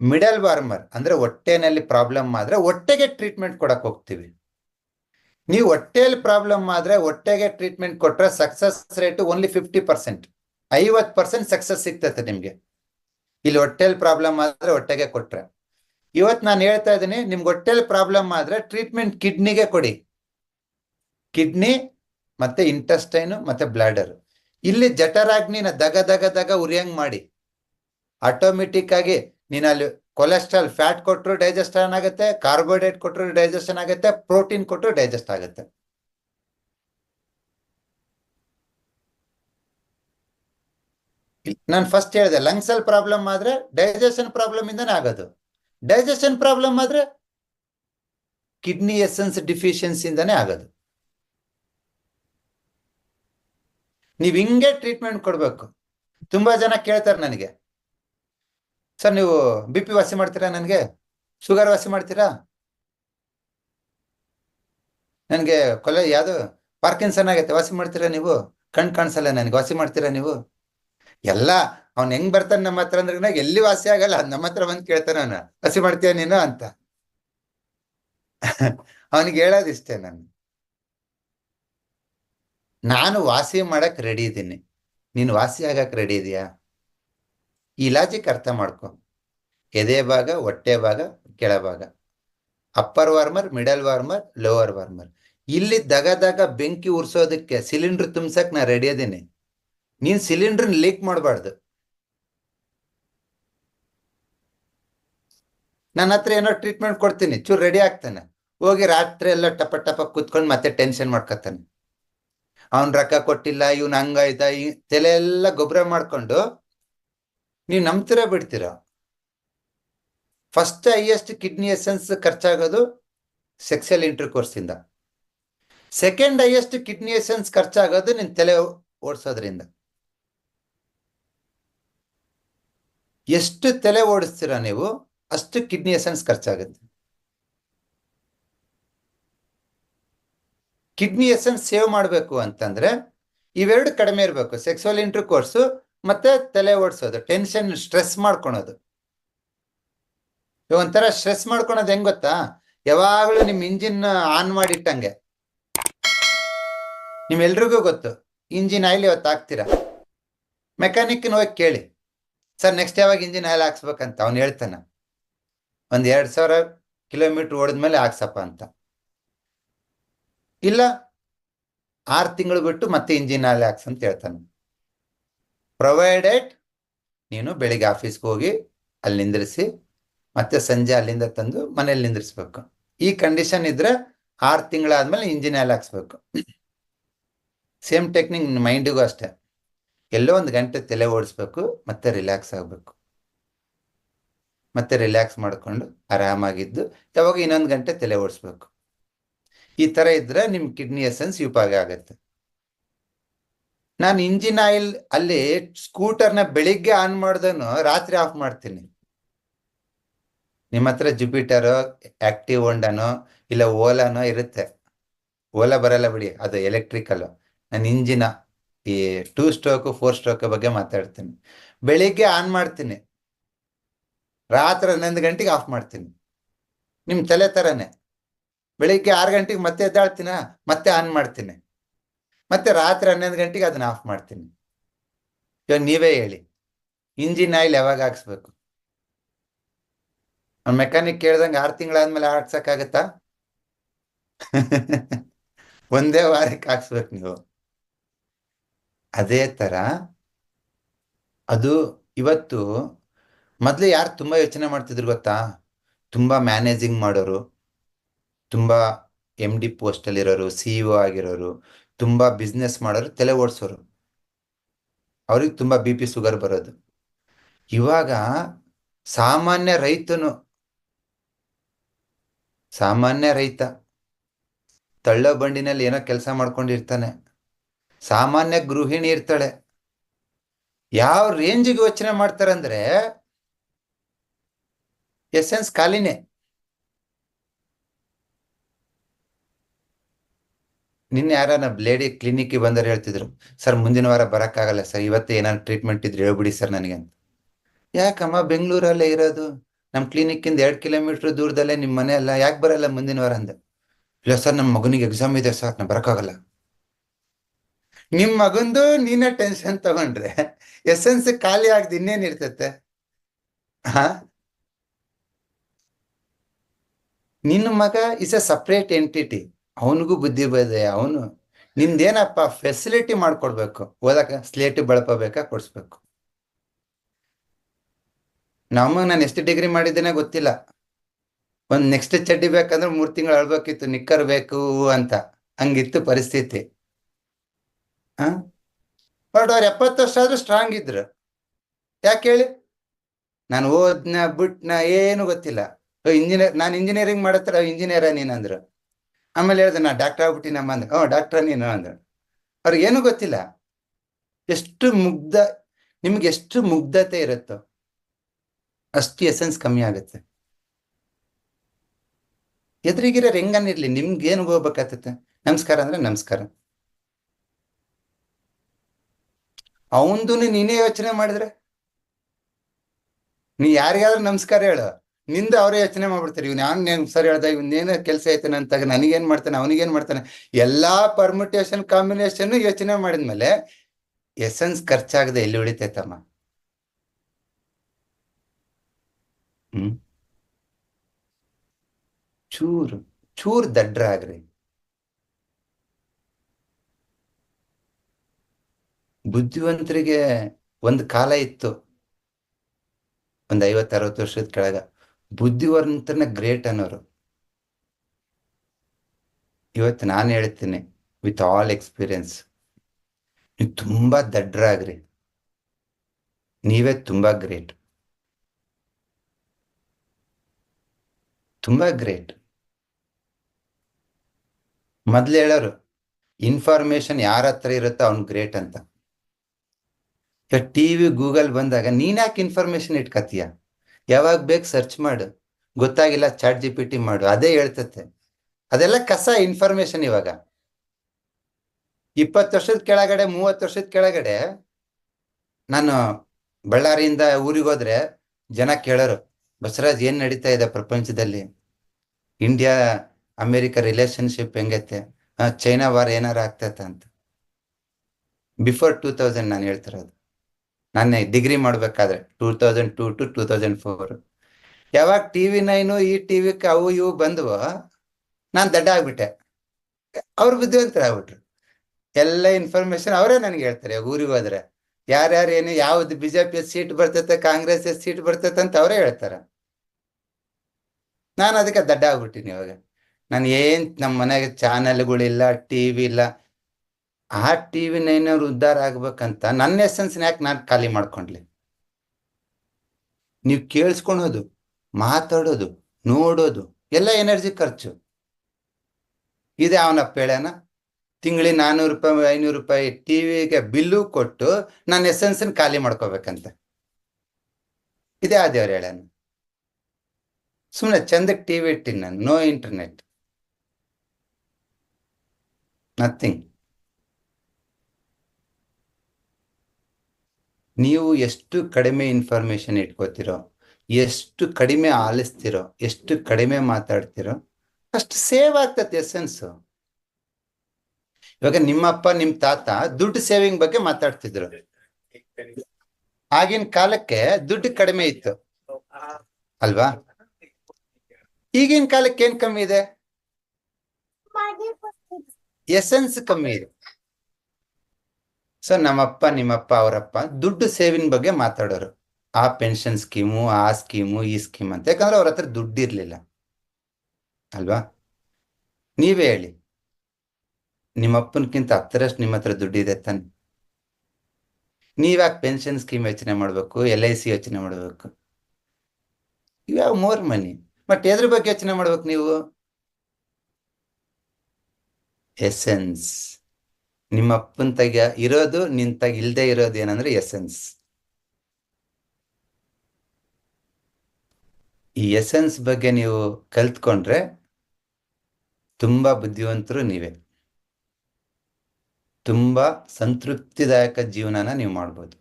Middle warmer ಅಂದ್ರೆ ಹೊಟ್ಟೆನಲ್ಲಿ problem ಆದ್ರೆ ಹೊಟ್ಟೆಗೆ ಟ್ರೀಟ್ಮೆಂಟ್ ಕೊಡಕ್ ಹೋಗ್ತೀವಿ. ನೀವು ಹೊಟ್ಟೆಯಲ್ಲಿ ಪ್ರಾಬ್ಲಮ್ ಆದ್ರೆ ಹೊಟ್ಟೆಗೆ ಟ್ರೀಟ್ಮೆಂಟ್ ಕೊಟ್ರೆ success rate only fifty percent ಐವತ್ ಪರ್ಸೆಂಟ್ ಸಕ್ಸಸ್ ಸಿಗ್ತೈತೆ ನಿಮ್ಗೆ. ಇಲ್ಲಿ ಹೊಟ್ಟೆಲ್ ಪ್ರಾಬ್ಲಮ್ ಆದ್ರೆ ಹೊಟ್ಟೆಗೆ ಕೊಟ್ರೆ. ಇವತ್ತು ನಾನು ಹೇಳ್ತಾ ಇದ್ದೀನಿ, ನಿಮ್ಗೆ ಹೊಟ್ಟೆಲ್ ಪ್ರಾಬ್ಲಮ್ ಆದ್ರೆ ಟ್ರೀಟ್ಮೆಂಟ್ ಕಿಡ್ನಿಗೆ ಕೊಡಿ. ಕಿಡ್ನಿ ಮತ್ತೆ ಇಂಟೆಸ್ಟೈನ್ ಮತ್ತೆ ಬ್ಲಾಡರ್ ಇಲ್ಲಿ ಜಠರಾಗ್ನಿನ ದಗ ದಗ ದಗ ಉರಿಯಂಗ್ ಮಾಡಿ. ಆಟೋಮೆಟಿಕ್ ಆಗಿ ನೀನ್ ಅಲ್ಲಿ ಕೊಲೆಸ್ಟ್ರಾಲ್ ಫ್ಯಾಟ್ ಕೊಟ್ಟರು ಡೈಜೆಸ್ಟನ್ ಆಗುತ್ತೆ ಕಾರ್ಬೋಹೈಡ್ರೇಟ್ ಕೊಟ್ಟರು ಡೈಜೆಸ್ಟನ್ ಆಗುತ್ತೆ ಪ್ರೋಟೀನ್ ಕೊಟ್ಟರು ಡೈಜೆಸ್ಟ್ ಆಗುತ್ತೆ. ನಾನು ಫಸ್ಟ್ ಹೇಳಿದೆ ಲಂಗ್ಸ್ ಅಲ್ಲಿ ಪ್ರಾಬ್ಲಮ್ ಆದ್ರೆ ಡೈಜೆಷನ್ ಪ್ರಾಬ್ಲಮ್ ಇಂದನೇ ಆಗೋದು. ಡೈಜೆಷನ್ ಪ್ರಾಬ್ಲಮ್ ಆದ್ರೆ ಕಿಡ್ನಿ ಎಸೆನ್ಸ್ ಡಿಫಿಷಿಯನ್ಸಿ ಇಂದಾನೆ ಆಗೋದು. ನೀವು ಹಿಂಗೆ ಟ್ರೀಟ್ಮೆಂಟ್ ಕೊಡ್ಬೇಕು. ತುಂಬಾ ಜನ ಕೇಳ್ತಾರೆ ನನಗೆ ಸರ್ ನೀವು ಬಿ ಪಿ ವಾಸಿ ಮಾಡ್ತೀರಾ ನನಗೆ? ಶುಗರ್ ವಾಸಿ ಮಾಡ್ತೀರಾ? ನನಗೆ ಕೊಲೆ ಯಾವುದು? ಪಾರ್ಕಿನ್ಸನ್ ಆಗೈತೆ. ವಾಸಿ ಮಾಡ್ತೀರಾ ನೀವು? ಕಣ್ಣು ಕಾಣಿಸಲ್ಲ ನನಗೆ. ವಾಸಿ ಮಾಡ್ತೀರಾ ನೀವು? ಎಲ್ಲ, ಅವ್ನು ಹೆಂಗ್ ಬರ್ತಾನೆ ನಮ್ಮ ಹತ್ರ ಅಂದ್ರೆ ಎಲ್ಲಿ ವಾಸಿ ಆಗಲ್ಲ. ನಮ್ಮ ಹತ್ರ ಬಂದು ಕೇಳ್ತಾನೆ ಅವನು. ವಾಸಿ ಮಾಡ್ತೀಯ ನೀನು ಅಂತ. ಅವನಿಗೆ ಹೇಳೋದಿಷ್ಟೇ ನಾನು. ನಾನು ವಾಸಿ ಮಾಡಕ್ ರೆಡಿ ಇದ್ದೀನಿ. ನೀನು ವಾಸಿ ಆಗಕ್ಕೆ ರೆಡಿ ಇದೆಯಾ? ಈ ಲಾಜಿಕ್ ಅರ್ಥ ಮಾಡ್ಕೊ. ಎದೆ ಭಾಗ ಹೊಟ್ಟೆ ಭಾಗ ಕೆಳಭಾಗ upper warmer middle warmer lower warmer ಇಲ್ಲಿ ದಗ ದಗ ಬೆಂಕಿ ಉರ್ಸೋದಕ್ಕೆ ಸಿಲಿಂಡರ್ ತುಂಬಸಕ್ ನಾ ರೆಡಿ ಅದೀನಿ. ನೀನ್ ಸಿಲಿಂಡರ್ ಲೀಕ್ ಮಾಡಬಾರ್ದು. ನನ್ನ ಹತ್ರ ಏನೋ ಟ್ರೀಟ್ಮೆಂಟ್ ಕೊಡ್ತೀನಿ. ಚೂರು ರೆಡಿ ಆಗ್ತಾನೆ. ಹೋಗಿ ರಾತ್ರಿ ಎಲ್ಲ ಟಪ ಟಪ ಕುತ್ಕೊಂಡು ಮತ್ತೆ ಟೆನ್ಷನ್ ಮಾಡ್ಕೊತಾನೆ. ಅವನ್ ರೊಕ್ಕ ಕೊಟ್ಟಿಲ್ಲ, ಇವ್ನ ಹಂಗಾಯ್ತ ಈ ತಲೆ ಎಲ್ಲ ಗೊಬ್ಬರ ಮಾಡ್ಕೊಂಡು ನೀವು ನಂಬ್ತೀರಾ ಬಿಡ್ತೀರಾ? ಫಸ್ಟ್ ಹೈಯೆಸ್ಟ್ ಕಿಡ್ನಿ ಎಸೆನ್ಸ್ ಖರ್ಚಾಗೋದು ಸೆಕ್ಸಲ್ ಇಂಟರ್ಕೋರ್ಸ್ ಇಂದ. ಸೆಕೆಂಡ್ ಹೈಯೆಸ್ಟ್ ಕಿಡ್ನಿ ಎಸೆನ್ಸ್ ಖರ್ಚಾಗೋದು ನಿನ್ ತಲೆ ಓಡಿಸೋದ್ರಿಂದ. ಎಷ್ಟು ತಲೆ ಓಡಿಸ್ತೀರಾ ನೀವು, ಅಷ್ಟು ಕಿಡ್ನಿ ಎಸೆನ್ಸ್ ಖರ್ಚಾಗುತ್ತೆ. ಕಿಡ್ನಿ ಎಸೆನ್ಸ್ ಸೇವ್ ಮಾಡಬೇಕು ಅಂತಂದ್ರೆ ಇವೆರಡು ಕಡಿಮೆ ಇರಬೇಕು. ಸೆಕ್ಸುವಲ್ ಇಂಟರ್ ಕೋರ್ಸು ಮತ್ತೆ ತಲೆ ಓಡಿಸೋದು ಟೆನ್ಷನ್ ಸ್ಟ್ರೆಸ್ ಮಾಡ್ಕೊಳೋದು. ಒಂಥರ ಸ್ಟ್ರೆಸ್ ಮಾಡ್ಕೊಳೋದು ಹೆಂಗ್ ಗೊತ್ತಾ? ಯಾವಾಗಲೂ ನಿಮ್ ಇಂಜಿನ್ ಆನ್ ಮಾಡಿಟ್ಟಂಗೆ. ನಿಮ್ಮೆಲ್ರಿಗೂ ಗೊತ್ತು ಇಂಜಿನ್ ಆಯಿಲ್ ಇವತ್ತು ಹಾಕ್ತೀರಾ? ಮೆಕ್ಯಾನಿಕ್ ಹೋಗಿ ಕೇಳಿ. ಸರ್ ನೆಕ್ಸ್ಟ್ ಯಾವಾಗ ಇಂಜಿನ್ ಆಯಿಲ್ ಹಾಕ್ಸ್ಬೇಕಂತ? ಅವ್ನು ಹೇಳ್ತಾನ. ಒಂದು ಎರಡು ಸಾವಿರ ಕಿಲೋಮೀಟರ್ ಓಡಿದ್ಮೇಲೆ ಹಾಕ್ಸಪ್ಪ ಅಂತ. ಇಲ್ಲ, ಆರು ತಿಂಗಳು ಬಿಟ್ಟು ಮತ್ತೆ ಇಂಜಿನ್ ಆಯಿಲ್ ಹಾಕ್ಸ್ ಅಂತ ಹೇಳ್ತಾನೆ. ಪ್ರೊವೈಡೆಡ್ ನೀನು ಬೆಳಿಗ್ಗೆ ಆಫೀಸ್ಗೆ ಹೋಗಿ ಅಲ್ಲಿ ನಿಂದ್ರಿಸಿ, ಮತ್ತೆ ಸಂಜೆ ಅಲ್ಲಿಂದ ತಂದು ಮನೇಲಿ ನಿಂದ್ರಿಸ್ಬೇಕು. ಈ ಕಂಡೀಷನ್ ಇದ್ರೆ ಆರು ತಿಂಗಳಾದ್ಮೇಲೆ ಇಂಜಿನ್ ಎಲ್ಲ ಹಾಕ್ಸ್ಬೇಕು. ಸೇಮ್ ಟೆಕ್ನಿಕ್ ಮೈಂಡಿಗೂ ಅಷ್ಟೇ. ಎಲ್ಲೋ ಒಂದು ಗಂಟೆ ತಲೆ ಓಡಿಸ್ಬೇಕು, ಮತ್ತೆ ರಿಲ್ಯಾಕ್ಸ್ ಆಗಬೇಕು. ಮತ್ತೆ ರಿಲ್ಯಾಕ್ಸ್ ಮಾಡಿಕೊಂಡು ಆರಾಮಾಗಿದ್ದು, ಯಾವಾಗ ಇನ್ನೊಂದು ಗಂಟೆ ತಲೆ ಓಡಿಸ್ಬೇಕು. ಈ ತರ ಇದ್ರೆ ನಿಮ್ಮ ಕಿಡ್ನಿ ಎಸೆನ್ಸ್ ಉಪಯೋಗ ಆಗತ್ತೆ. ನಾನು ಇಂಜಿನ್ ಆಯಿಲ್ ಅಲ್ಲಿ ಸ್ಕೂಟರ್ನ ಬೆಳಿಗ್ಗೆ ಆನ್ ಮಾಡ್ದನು, ರಾತ್ರಿ ಆಫ್ ಮಾಡ್ತೀನಿ. ನಿಮ್ಮ ಹತ್ರ ಜುಪಿಟರ್ ಆಕ್ಟಿವ್ ಹೊಂಡನೋ ಇಲ್ಲ ಓಲಾನೋ ಇರುತ್ತೆ. ಓಲಾ ಬರಲ್ಲ ಬಿಡಿ, ಅದು ಎಲೆಕ್ಟ್ರಿಕಲ್ ನಾನು ಇಂಜಿನ ಈ ಟೂ ಸ್ಟ್ರೋಕ್ ಫೋರ್ ಸ್ಟ್ರೋಕ್ ಬಗ್ಗೆ ಮಾತಾಡ್ತೀನಿ. ಬೆಳಿಗ್ಗೆ ಆನ್ ಮಾಡ್ತೀನಿ. ರಾತ್ರಿ ಹನ್ನೊಂದು ಗಂಟೆಗೆ ಆಫ್ ಮಾಡ್ತೀನಿ. ನಿಮ್ಮ ತಲೆ ಥರನೇ ಬೆಳಿಗ್ಗೆ ಆರು ಗಂಟೆಗೆ ಮತ್ತೆ ಎದ್ದಾಳ್ತೀನ? ಮತ್ತೆ ಆನ್ ಮಾಡ್ತೀನಿ. ಮತ್ತೆ ರಾತ್ರಿ ಹನ್ನೊಂದು ಗಂಟೆಗೆ ಅದನ್ನ ಆಫ್ ಮಾಡ್ತೀನಿ. ಇವಾಗ ನೀವೇ ಹೇಳಿ, ಇಂಜಿನ್ ಆಯಿಲ್ ಯಾವಾಗ ಹಾಕ್ಸ್ಬೇಕು? ಮೆಕ್ಯಾನಿಕ್ ಕೇಳ್ದಂಗೆ ಆರು ತಿಂಗಳಾದ್ಮೇಲೆ ಹಾಕ್ಸಕ್ಕಾಗತ್ತಾ? ಒಂದೇ ವಾರಕ್ಕೆ ಹಾಕ್ಸ್ಬೇಕು ನೀವು. ಅದೇ ತರ, ಅದು ಇವತ್ತು ಮೊದ್ಲು ಯಾರು ತುಂಬಾ ಯೋಚನೆ ಮಾಡ್ತಿದ್ರು ಗೊತ್ತಾ? ತುಂಬಾ ಮ್ಯಾನೇಜಿಂಗ್ ಮಾಡೋರು, ತುಂಬಾ ಎಂ ಡಿ ಪೋಸ್ಟ್ ಅಲ್ಲಿ ಇ ಸಿಇಒ ಆಗಿರೋರು ತುಂಬಾ ಬಿಸ್ನೆಸ್ ಮಾಡೋರು ತಲೆ ಓಡಿಸೋರು. ಅವ್ರಿಗೆ ತುಂಬಾ ಬಿ ಪಿ ಶುಗರ್ ಬರೋದು. ಇವಾಗ ಸಾಮಾನ್ಯ ರೈತನು, ಸಾಮಾನ್ಯ ರೈತ ತಳ್ಳೋ ಬಂಡಿನಲ್ಲಿ ಏನೋ ಕೆಲಸ ಮಾಡ್ಕೊಂಡಿರ್ತಾನೆ. ಸಾಮಾನ್ಯ ಗೃಹಿಣಿ ಇರ್ತಾಳೆ. ಯಾವ ರೇಂಜಿಗೆ ಯೋಚನೆ ಮಾಡ್ತಾರಂದ್ರೆ ಎನ್ಸ್ ಖಾಲಿನೇ. ನಿನ್ನೆ ಯಾರನ್ನ ಲೇಡಿ ಕ್ಲಿನಿಕ್ಗೆ ಬಂದರೆ ಹೇಳ್ತಿದ್ರು, ಸರ್, ಮುಂದಿನ ವಾರ ಬರೋಕ್ಕಾಗಲ್ಲ ಸರ್, ಇವತ್ತೇ ಏನಾದ್ರು ಟ್ರೀಟ್ಮೆಂಟ್ ಇದ್ರೆ ಹೇಳ್ಬಿಡಿ ಸರ್ ನನಗೆ ಯಾಕಮ್ಮ, ಬೆಂಗಳೂರಲ್ಲೇ ಇರೋದು? ನಮ್ಮ ಕ್ಲಿನಿಕ್ಕಿಂದ ಎರಡು ಕಿಲೋಮೀಟರ್ ದೂರದಲ್ಲೇ ನಿಮ್ಮ ಮನೆ ಅಲ್ಲ, ಯಾಕೆ ಬರಲ್ಲ ಮುಂದಿನ ವಾರ ಅಂದೆ. ಇಲ್ಲ ಸರ್ ನಮ್ಮ ಮಗನಿಗೆ ಎಕ್ಸಾಮ್ ಇದೆ ಸರ್, ನಾ ಬರೋಕ್ಕಾಗಲ್ಲ. ನಿಮ್ಮ ಮಗಂದು ನೀನೇ ಟೆನ್ಷನ್ ತಗೊಂಡ್ರೆ ಎಸೆನ್ಸ್ ಖಾಲಿ ಆಗದೆ ಇನ್ನೇನ್ ಇರ್ತೈತೆ? ಹಾ? ನಿನ್ನ ಮಗ ಇಸ್ ಎ ಸಪ್ರೇಟ್ ಎಂಟಿಟಿ ಅವನಿಗೂ ಬುದ್ಧಿ ಬದೆ, ಅವನು ನಿಮ್ದೇನಪ್ಪ ಫೆಸಿಲಿಟಿ ಮಾಡ್ಕೊಡ್ಬೇಕು? ಓದಕ್ಕೆ ಸ್ಲೇಟ್ ಬಳಪಬೇಕಾ ಕೊಡಿಸ್ಬೇಕು? ನಮ್ಮ ನಾನು ಎಷ್ಟು ಡಿಗ್ರಿ ಮಾಡಿದ್ದೇನೆ ಗೊತ್ತಿಲ್ಲ. ಒಂದು ನೆಕ್ಸ್ಟ್ ಚಡ್ಡಿ ಬೇಕಂದ್ರೆ ಮೂರು ತಿಂಗಳು ಅಳ್ಬೇಕಿತ್ತು, ನಿಕ್ಕರ್ ಬೇಕು ಅಂತ. ಹಂಗಿತ್ತು ಪರಿಸ್ಥಿತಿ. ಬಟ್ ಅವ್ರು ಎಪ್ಪತ್ತು ವರ್ಷ ಆದ್ರೂ ಸ್ಟ್ರಾಂಗ್ ಇದ್ರು. ಯಾಕೆ ಹೇಳಿ? ನಾನು ಓದ್ನ, ಬಿಟ್ನ ಏನು ಗೊತ್ತಿಲ್ಲ. ಇಂಜಿನಿಯರ್ ನಾನು ಇಂಜಿನಿಯರಿಂಗ್ ಮಾಡತ್ತರ ಇಂಜಿನಿಯರ ನೀನಂದ್ರು. ಆಮೇಲೆ ಹೇಳ್ದೆ, ನಾ ಡಾಕ್ಟರ್ ಆಗ್ಬಿಟ್ಟಿನಮ್ಮ ಅಂದ್ರೆ ಹ್ಞೂ ಡಾಕ್ಟರ್ ನೀನು ಅಂದ್ರೆ ಏನೂ ಗೊತ್ತಿಲ್ಲ. ಎಷ್ಟು ಮುಗ್ಧ, ನಿಮ್ಗೆ ಎಷ್ಟು ಮುಗ್ಧತೆ ಇರುತ್ತೋ ಅಷ್ಟು ಎಸೆನ್ಸ್ ಕಮ್ಮಿ ಆಗುತ್ತೆ. ಎದುರಿಗಿರೋ ಹೆಂಗನಿರ್ಲಿ, ನಿಮ್ಗೆ ಏನು ಹೋಗ್ಬೇಕಾಗತ್ತೆ? ನಮಸ್ಕಾರ ಅಂದ್ರೆ ನಮಸ್ಕಾರ. ಅವಂದು ನೀನೇ ಯೋಚನೆ ಮಾಡಿದ್ರೆ? ನೀ ಯಾರಿಗಾದ್ರೂ ನಮಸ್ಕಾರ ಹೇಳು. ನಿಂದ ಅವರೇ ಯೋಚನೆ ಮಾಡ್ಬಿಡ್ತಾರೆ. ಇವ್ನು ಯಾನ್ ನೇಮ್ ಸರ್ ಹೇಳ್ದ ಇವ್ನೇನು ಕೆಲಸ ಐತೆ ಅಂತಾಗ ನನಗೇನ್ ಮಾಡ್ತಾನೆ ಅವನಿಗೇನ್ ಮಾಡ್ತಾನೆ? ಎಲ್ಲಾ ಪರ್ಮಿಟೇಷನ್ ಕಾಂಬಿನೇಷನ್ ಯೋಚನೆ ಮಾಡಿದ್ಮೇಲೆ ಎಸೆನ್ಸ್ ಖರ್ಚಾಗದೆ ಎಲ್ಲಿ ಉಳಿತೈತಮ್ಮ? ಹ್ಮ್. ಚೂರು, ಚೂರ್ ದಡ್ರ ಆಗ್ರಿ. ಬುದ್ಧಿವಂತರಿಗೆ ಒಂದು ಕಾಲ ಇತ್ತು. ಒಂದು ಐವತ್ತರವತ್ತು ವರ್ಷದ ಕೆಳಗ. ಬುದ್ಧಿವಂತನ ಗ್ರೇಟ್ ಅನ್ನೋರು. ಇವತ್ತು ನಾನು ಹೇಳ್ತೀನಿ ವಿತ್ ಆಲ್ ಎಕ್ಸ್ಪೀರಿಯನ್ಸ್ ನೀವು ತುಂಬಾ ದಡ್ರಾಗ್ರಿ. ನೀವೇ ತುಂಬಾ ಗ್ರೇಟ್ ತುಂಬಾ ಗ್ರೇಟ್ ಮೊದ್ಲು ಹೇಳೋರು ಇನ್ಫಾರ್ಮೇಶನ್ ಯಾರ ಹತ್ರ ಇರುತ್ತೋ ಅವ್ನು ಗ್ರೇಟ್ ಅಂತ. ಟಿವಿ ಗೂಗಲ್ ಬಂದಾಗ ನೀನ್ಯಾಕೆ ಇನ್ಫಾರ್ಮೇಶನ್ ಇಟ್ಕತೀಯ ಯಾವಾಗ ಬೇಕು ಸರ್ಚ್ ಮಾಡು. ಗೊತ್ತಾಗಿಲ್ಲ ಚಾಟ್ ಜಿ ಪಿ ಟಿ ಮಾಡು. ಅದೇ ಹೇಳ್ತತೆ. ಅದೆಲ್ಲ ಕಸ ಇನ್ಫಾರ್ಮೇಶನ್ ಇವಾಗ. ಇಪ್ಪತ್ತು ವರ್ಷದ ಕೆಳಗಡೆ, ಮೂವತ್ತು ವರ್ಷದ ಕೆಳಗಡೆ ನಾನು ಬಳ್ಳಾರಿಯಿಂದ ಊರಿಗೆ ಹೋದ್ರೆ ಜನ ಕೇಳೋರು, ಬಸವರಾಜ್, ಏನ್ ನಡೀತಾ ಇದೆ ಪ್ರಪಂಚದಲ್ಲಿ? ಇಂಡಿಯಾ ಅಮೆರಿಕ ರಿಲೇಶನ್ಶಿಪ್ ಹೆಂಗೈತೆ? ಚೈನಾ ವಾರ್ ಏನಾರ ಆಗ್ತೈತೆ ಅಂತ. ಬಿಫೋರ್ ಟೂ ತೌಸಂಡ್ ನಾನು ಹೇಳ್ತಿರೋದು. ನಾನು ಡಿಗ್ರಿ ಮಾಡ್ಬೇಕಾದ್ರೆ two thousand two to two thousand four ಯಾವಾಗ ಟಿವಿ ನೈನು ಈ ಟಿವಿ ಅವು ಇವು ಬಂದವು, ನಾನು ದಡ್ಡ ಆಗ್ಬಿಟ್ಟೆ. ಅವ್ರು ಬುದ್ಧಿವಂತರ ಆಗ್ಬಿಟ್ರು. ಎಲ್ಲ ಇನ್ಫಾರ್ಮೇಶನ್ ಅವರೇ ನನಗೆ ಹೇಳ್ತಾರೆ, ಊರಿಗೆ ಹೋದ್ರೆ. ಯಾರ್ಯಾರು ಏನು, ಯಾವ್ದು ಬಿಜೆಪಿ ಸೀಟ್ ಬರ್ತೈತೆ, ಕಾಂಗ್ರೆಸ್ ಸೀಟ್ ಬರ್ತೈತೆ ಅಂತ ಅವರೇ ಹೇಳ್ತಾರೆ. ನಾನು ಅದಕ್ಕೆ ದಡ್ಡ ಆಗ್ಬಿಟ್ಟಿನಿ ಇವಾಗ. ನಾನು ಏನ್ ನಮ್ಮ ಮನೆಗೆ ಚಾನೆಲ್ಗಳಿಲ್ಲ ಟಿವಿ ಇಲ್ಲ. ಆ ಟಿವಿ ನೈನವ್ರು ಉದ್ಧಾರ ಆಗ್ಬೇಕಂತ ನನ್ನ ಎಸೆನ್ಸ್ ಯಾಕೆ ನಾನು ಖಾಲಿ ಮಾಡ್ಕೊಂಡ್ಲಿ? ನೀವು ಕೇಳಿಸ್ಕೊಳೋದು, ಮಾತಾಡೋದು, ನೋಡೋದು, ಎಲ್ಲ ಎನರ್ಜಿ ಖರ್ಚು. ಇದೆ ಅವನ ಪೇಳೆನ. ತಿಂಗಳಿಗೆ ನಾನ್ನೂರು ರೂಪಾಯಿ, ಐನೂರು ರೂಪಾಯಿ ಟಿವಿಗೆ ಬಿಲ್ಲು ಕೊಟ್ಟು ನನ್ನ ಎಸೆನ್ಸ್ ಖಾಲಿ ಮಾಡ್ಕೋಬೇಕಂತ. ಇದೇ ದೇವ್ರು ಹೇಳೋಣ ಸುಮ್ಮನೆ ಚಂದಕ್ಕೆ ಟಿವಿ ಇಟ್ಟಿನಿ ನಾನು ನೋ ಇಂಟರ್ನೆಟ್ ನಥಿಂಗ್ ನೀವು ಎಷ್ಟು ಕಡಿಮೆ ಇನ್ಫಾರ್ಮೇಶನ್ ಇಟ್ಕೋತಿರೋ ಎಷ್ಟು ಕಡಿಮೆ ಆಲಿಸ್ತಿರೋ ಎಷ್ಟು ಕಡಿಮೆ ಮಾತಾಡ್ತಿರೋ ಅಷ್ಟು ಸೇವ್ ಆಗ್ತದೆ ಎಸೆನ್ಸ್ ಇವಾಗ ನಿಮ್ಮಪ್ಪ ನಿಮ್ ತಾತ ದುಡ್ಡು ಸೇವಿಂಗ್ ಬಗ್ಗೆ ಮಾತಾಡ್ತಿದ್ರು. ಆಗಿನ ಕಾಲಕ್ಕೆ ದುಡ್ಡು ಕಡಿಮೆ ಇತ್ತು. ಅಲ್ವಾ? ಈಗಿನ ಕಾಲಕ್ಕೆ ಏನ್ ಕಮ್ಮಿ ಇದೆ? ಎಸೆನ್ಸ್ ಕಮ್ಮಿ ಇದೆ. ಸೊ ನಮ್ಮಪ್ಪ, ನಿಮ್ಮಪ್ಪ ಅವರಪ್ಪ ದುಡ್ಡು ಸೇವಿಂಗ್ ಬಗ್ಗೆ ಮಾತಾಡೋರು. ಆ ಪೆನ್ಷನ್ ಸ್ಕೀಮು ಆ ಸ್ಕೀಮು ಈ ಸ್ಕೀಮ್ ಅಂತ. ಯಾಕಂದ್ರೆ ಅವ್ರ ಹತ್ರ ದುಡ್ಡು ಇರ್ಲಿಲ್ಲ. ಅಲ್ವಾ? ನೀವೇ ಹೇಳಿ. ನಿಮ್ಮಪ್ಪನ್ಕಿಂತ ಹತ್ತರಷ್ಟು ನಿಮ್ಮ ಹತ್ರ ದುಡ್ಡಿದೆ ತಾನೆ. ನೀವ್ಯಾಕೆ ಪೆನ್ಷನ್ ಸ್ಕೀಮ್ ಯೋಚನೆ ಮಾಡ್ಬೇಕು ಎಲ್ ಐ ಸಿ ಯೋಚನೆ ಮಾಡಬೇಕು? ಇವ್ಯಾವ ಮೋರ್ ಮನಿ? ಬಟ್ ಎದ್ರ ಬಗ್ಗೆ ಯೋಚನೆ ಮಾಡ್ಬೇಕು ನೀವು? ಎಸೆನ್ಸ್ ನಿಮ್ಮ ಅಪ್ಪನ ತಗ ಇರೋದು, ನಿನ್ ತಗ ಇಲ್ದೇ ಇರೋದು ಏನಂದ್ರೆ ಎಸೆನ್ಸ್ ಈ ಎಸೆನ್ಸ್ ಬಗ್ಗೆ ನೀವು ಕಲ್ತ್ಕೊಂಡ್ರೆ ತುಂಬಾ ಬುದ್ಧಿವಂತರು ನೀವೇ. ತುಂಬಾ ಸಂತೃಪ್ತಿದಾಯಕ ಜೀವನನ ನೀವು ಮಾಡ್ಬೋದು.